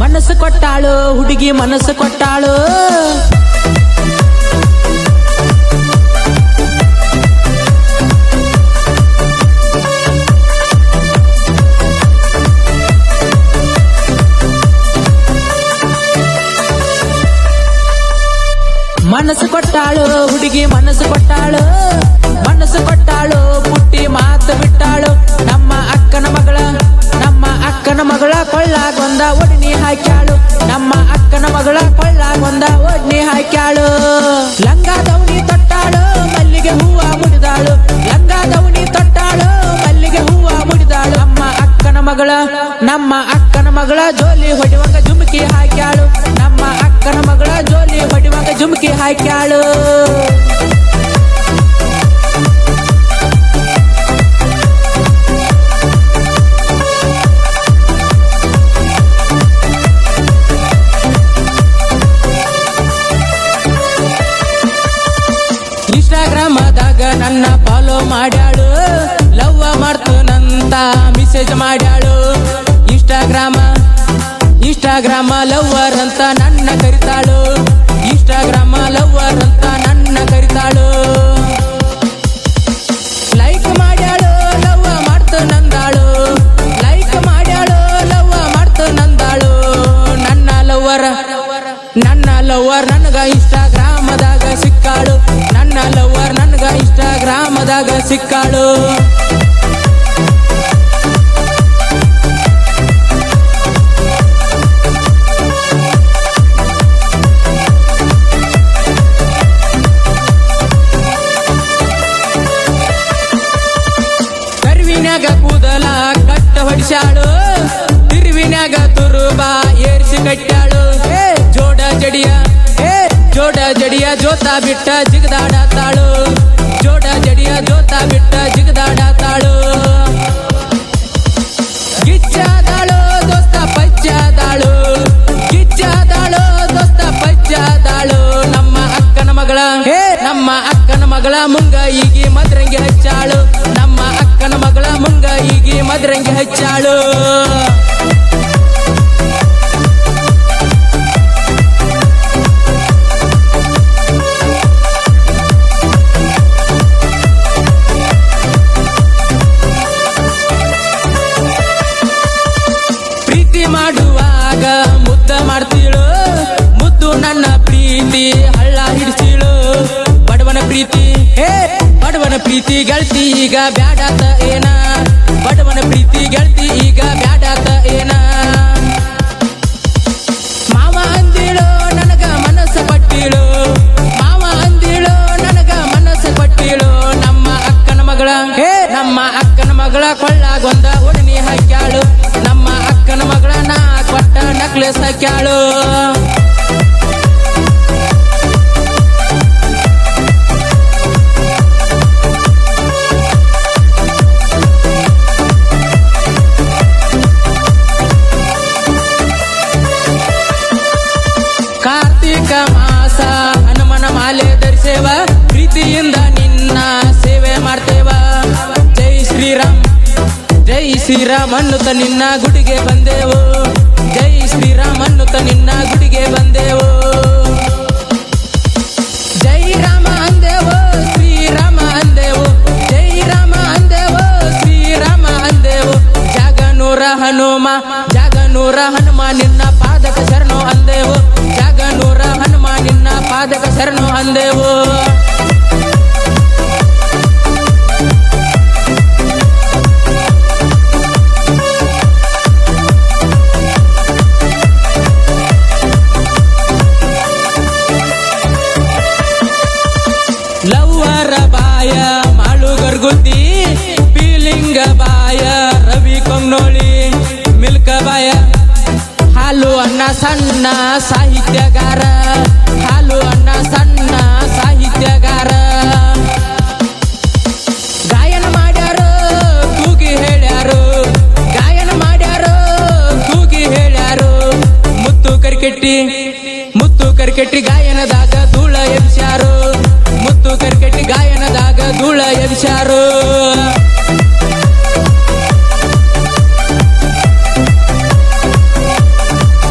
ಮನಸ್ಸು ಕೊಟ್ಟಾಳು, ಹುಡುಗಿ ಮನಸ್ಸು ಕೊಟ್ಟಾಳು. ಮನಸ್ಸು ಕೊಟ್ಟಾಳು, ಹುಡುಗಿ ಮನಸ್ಸು ಕೊಟ್ಟಾಳು. ಮನಸ್ಸು ಕೊಟ್ಟಾಳು, ಪುಟ್ಟಿ ಮಾತು ಬಿಟ್ಟಾಳು. ನಮ್ಮ ಅಕ್ಕನ ಮಗಳ ಕೊಳ್ಳಾಗೊಂದ ಒಡನಿ ಹಾಕ್ಯಾಳು. ನಮ್ಮ ಅಕ್ಕನ ಮಗಳ ಕೊಳ್ಳಾಗೊಂದ ಒಡನಿ ಹಾಕ್ಯಾಳು. ಲಂಗ ದೌಣಿ ತೊಟ್ಟಾಳು, ಮಲ್ಲಿಗೆ ಹೂವ ಮುಡಿದಾಳು. ಲಂಗ ದೌಣಿ ತೊಟ್ಟಾಳು, ಮಲ್ಲಿಗೆ ಹೂವ ಮುಡಿದಾಳು. ನಮ್ಮ ಅಕ್ಕನ ಮಗಳ, ನಮ್ಮ ಅಕ್ಕನ ಮಗಳ ಜೋಲಿ ಹೊಡಿವಂಗ ಜುಮುಕಿ ಹಾಕ್ಯಾಳು. ನಮ್ಮ ಅಕ್ಕನ ಮಗಳ ಜೋಲಿ ಹೊಡಿವಂಗ ಜುಮುಕಿ ಹಾಕ್ಯಾಳು. ಇನ್ಸ್ಟಾಗ್ರಾಮದಾಗ ನನ್ನ ಫಾಲೋ ಮಾಡ್ಯಾಳು. ಲವ್ ಮಾಡ್ತನಂತ ಮೆಸೇಜ್ ಮಾಡ್ಯಾಳು. ಇನ್ಸ್ಟಾಗ್ರಾಮ ಇನ್ಸ್ಟಾಗ್ರಾಮ ಲವ್ವರ್ ಅಂತ ನನ್ನ ಕರಿತಾಳು. ಇನ್ಸ್ಟಾಗ್ರಾಮ ಲವ್ವರ್ ಅಂತ ನನ್ನ ಕರಿತಾಳು. ಲೈಕ್ ಮಾಡ್ಯಾಳು, ಲವ್ವ ಮಾಡ್ತು ನಂದಾಳು. ಲೈಕ್ ಮಾಡ್ಯಾಳು, ಲವ್ವ ಮಾಡ್ತು ನಂದಾಳು. ನನ್ನ ಲವ್ವರ್ ನನ್ನ ಲವ್ವರ್ ನನಗ ಇನ್ಸ್ಟಾಗ್ರಾಮದಾಗ ಸಿಕ್ಕಾಳು. ನನ್ನ ನನ್ಗ ಇನ್ಸ್ಟಾಗ್ರಾಮ್ ಇನ್ಸ್ಟಾಗ್ರಾಮದಾಗ ಸಿಕ್ಕಾಳು. ಕರ್ವಿನ್ಯಾಗ ಕೂದಲ ಕಟ್ಟ ಹೊಡಿಸಾಳು ತಿರುವಿನಾಗ ತುರುಬಾ ಏರ್ಸಿ ಕಟ್ಟಾಳು ಜೋಡ ಜಡಿಯ ಜೋತ ಬಿಟ್ಟ ಜಿಗದಾಡತಾಳು ಜೋಡ ಜಡಿಯ ಜೋತ ಬಿಟ್ಟ ಜಿಗದಾಡತಾಳು ಗಿಚ್ಚಾದಾಳು ದೋಸ್ತ ಪಜ್ಜಾದಾಳು ಗಿಚ್ಚಾದಾಳು ದೋಸ್ತ ಪಜ್ಜಾದಾಳು ನಮ್ಮ ಅಕ್ಕನ ಮಗಳ ಹೇ ನಮ್ಮ ಅಕ್ಕನ ಮಗಳ ಮುಂಗ ಈಗಿ ಮದ್ರಂಗಿ ಹಚ್ಚಾಳು ನಮ್ಮ ಅಕ್ಕನ ಮಗಳ ಮುಂಗ ಈಗಿ ಮದ್ರಂಗಿ ಹಚ್ಚಾಳು ಪ್ರೀತಿ ಗೆಳತಿ ಈಗ ಬ್ಯಾಡಾತ ಏನ? ಬಡವನ ಪ್ರೀತಿ ಗೆಳತಿ ಈಗ ಬ್ಯಾಡಾತ ಏನ? ಮಾವ ಅಂದಿಳು ನನಗ ಮನಸ್ಸು ಪಟ್ಟಿಳು. ಮಾವ ಅಂದಿಳು ನನಗ ಮನಸ್ಸು ಪಟ್ಟಿಳು. ನಮ್ಮ ಅಕ್ಕನ ಮಗಳ ನಮ್ಮ ಅಕ್ಕನ ಮಗಳ ಕೊಳ್ಳ ಗೊಂದ ಒಡನಿ ಹಾಕ್ಯಾಳು. ನಮ್ಮ ಅಕ್ಕನ ಮಗಳ ನಾ ಕೊಟ್ಟ ನಕ್ಲೆಸ್ ಹಾಕ್ಯಾಳು. ಮಾಲೆ ಧರಿಸೇವ, ಪ್ರೀತಿಯಿಂದ ನಿನ್ನ ಸೇವೆ ಮಾಡ್ತೇವ. ಜೈ ಶ್ರೀರಾಮ್ ಜೈ ಶ್ರೀರಾಮ್ ಅನ್ನುತ್ತ ನಿನ್ನ ಗುಡಿಗೆ ಬಂದೆವು. ಜೈ ಶ್ರೀರಾಮ್ ಅನ್ನುತ್ತ ನಿನ್ನ ಗುಡಿಗೆ ಬಂದೆವು. ಜೈ ರಾಮ ಅಂದೆವು, ಶ್ರೀರಾಮ ಅಂದೆವು. ಜೈ ರಾಮ ಅಂದೆವು ಅಂದೆವು. ಹನುಮ, ಜಾಗನೂರ ಹನುಮ ನಿನ್ನ ಶರಣು ಅಂದೆವು. ಲವ್ವರ ಬಾಯ ಮಾಳು ಗರ್ಗುತಿ ಪೀಲಿಂಗ ಬಾಯ, ರವಿ ಕೊಂಗ್ನೋಳಿ ಮಿಲ್ಕ ಬಾಯ. ಹಾಲು ಅನ್ನ ಸಣ್ಣ ಸಾಹಿತ್ಯಗಾರ. ಮುತ್ತು ಕರ್ಕಟ್ಟಿ ಗಾಯನದಾಗ ಧೂಳ ಎಬ್ಸಾರು ಮುತ್ತು ಕರ್ಕಟ್ಟಿ ಗಾಯನದಾಗ ಧೂಳ ಎಬ್ಸ್ಯಾರು.